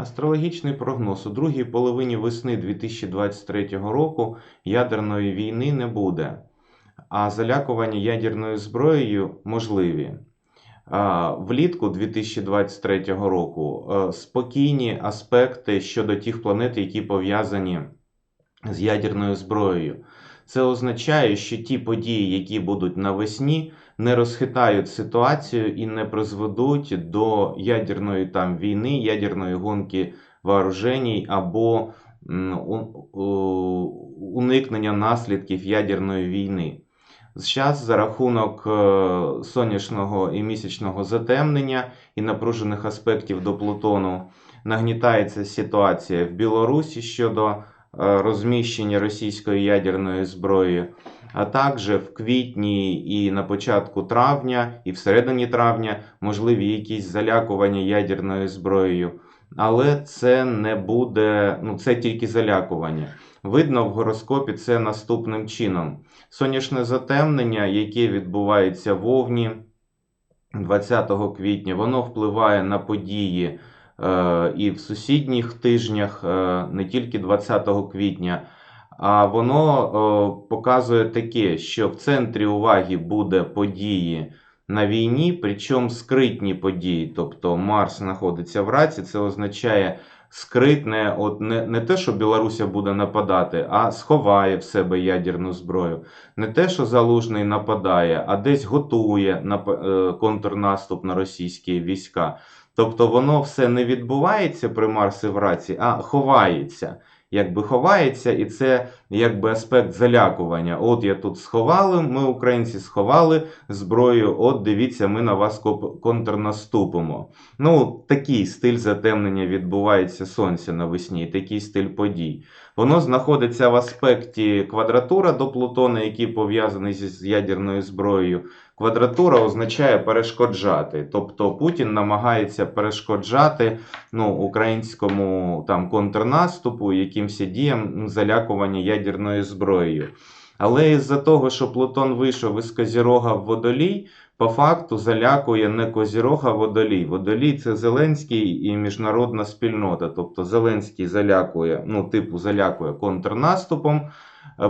Астрологічний прогноз у другій половині весни 2023 року ядерної війни не буде, а залякування ядерною зброєю можливі. Влітку 2023 року е, спокійні аспекти щодо тих планет, які пов'язані з ядерною зброєю. Це означає, що ті події, які будуть навесні, не розхитають ситуацію і не призведуть до ядерної там війни, ядерної гонки вооруженій або уникнення наслідків ядерної війни. Зараз за рахунок е, сонячного і місячного затемнення і напружених аспектів до Плутону нагнітається ситуація в Білорусі щодо розміщення російської ядерної зброї, а також в квітні і на початку травня, і всередині травня можливі якісь залякування ядерною зброєю. Але це не буде, ну це тільки залякування. Видно в гороскопі це наступним чином. Сонячне затемнення, яке відбувається в Овні 20 квітня, воно впливає на події е, і в сусідніх тижнях, е, не тільки 20 квітня, а воно е, показує таке, що в центрі уваги буде події на війні, причому скритні події. Тобто Марс знаходиться в раці, це означає скритне, от не, не те, що Білоруся буде нападати, а сховає в себе ядерну зброю. Не те, що Залужний нападає, а десь готує нап- е, контрнаступ на російські війська. Тобто воно все не відбувається при Марсі в раці, а ховається. Якби ховається, і це якби аспект залякування. От я тут сховали, ми, українці, сховали зброю. От дивіться, ми на вас контрнаступимо. Ну, такий стиль затемнення відбувається сонця навесні, такий стиль подій. Воно знаходиться в аспекті квадратура до Плутона, який пов'язаний з ядерною зброєю. Квадратура означає перешкоджати. Тобто Путін намагається перешкоджати ну, українському там контрнаступу, якимось діям залякування ядерною зброєю. Але із-за того, що Плутон вийшов із Козірога в Водолій, по факту залякує не Козірога, а Водолій. Водолій це Зеленський і міжнародна спільнота. Тобто Зеленський залякує, ну, типу, залякує контрнаступом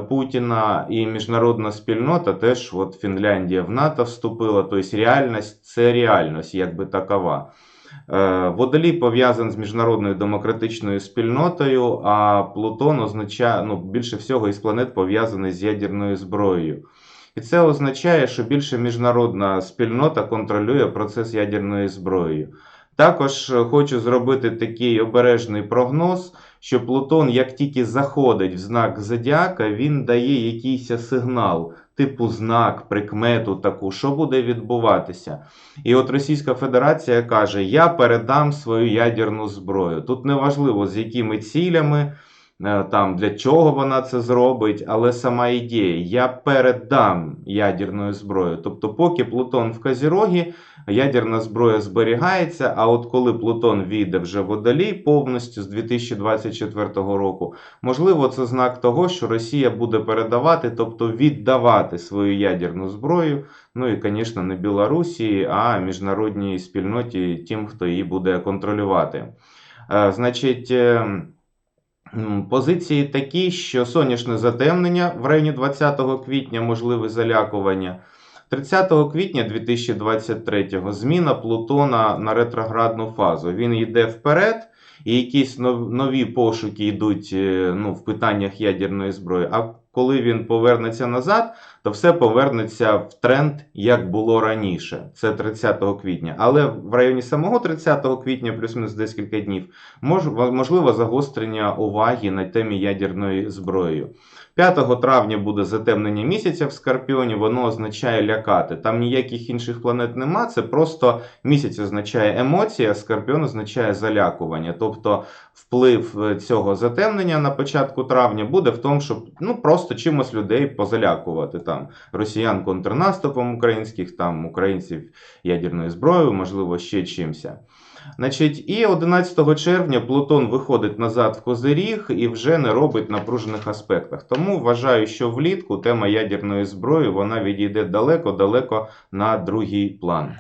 Путіна, і міжнародна спільнота теж, от Фінляндія в НАТО вступила. Тобто реальність це реальність, якби такова. Е, Водолій пов'язаний з міжнародною демократичною спільнотою, а Плутон означає, ну, більше всього із планет пов'язаний з ядерною зброєю. І це означає, що більше міжнародна спільнота контролює процес ядерної зброї. Також е, хочу зробити такий обережний прогноз, що Плутон, як тільки заходить в знак Зодіака, він дає якийсь сигнал, типу знак, прикмету таку, що буде відбуватися. І от Російська Федерація каже: Я передам свою ядерну зброю. Тут неважливо, з якими цілями, там, для чого вона це зробить, але сама ідея: я передам ядерну зброю. Тобто, поки Плутон в Казірогі, ядерна зброя зберігається. А от коли Плутон війде вже водолій повністю з 2024 року, можливо, це знак того, що Росія буде передавати, тобто віддавати свою ядерну зброю. Ну і, звісно, не Білорусі, а міжнародній спільноті, тим, хто її буде контролювати. Е, Значить, е, позиції такі, що сонячне затемнення в районі 20 квітня, можливе залякування. 30 квітня 2023 зміна Плутона на ретроградну фазу. Він йде вперед, і якісь нові пошуки йдуть е, ну, в питаннях ядерної зброї. А коли він повернеться назад, то все повернеться в тренд, як було раніше. Це 30 квітня. Але в районі самого 30 квітня, плюс-мінус декілька днів, мож, можливо загострення уваги на темі ядерної зброї. 5 травня буде затемнення місяця в Скорпіоні, воно означає лякати. Там ніяких інших планет нема, це просто місяць означає емоція, Скорпіон означає залякування. Тобто вплив е, цього затемнення на початку травня буде в тому, щоб ну, просто чимось людей позалякувати. Там росіян контрнаступом українських, там українців ядерною зброєю, можливо, ще чимся. Значить, і 11 червня Плутон виходить назад в Козиріг і вже не робить напружених аспектах. Тому вважаю, що влітку тема ядерної зброї вона відійде далеко-далеко на другий план.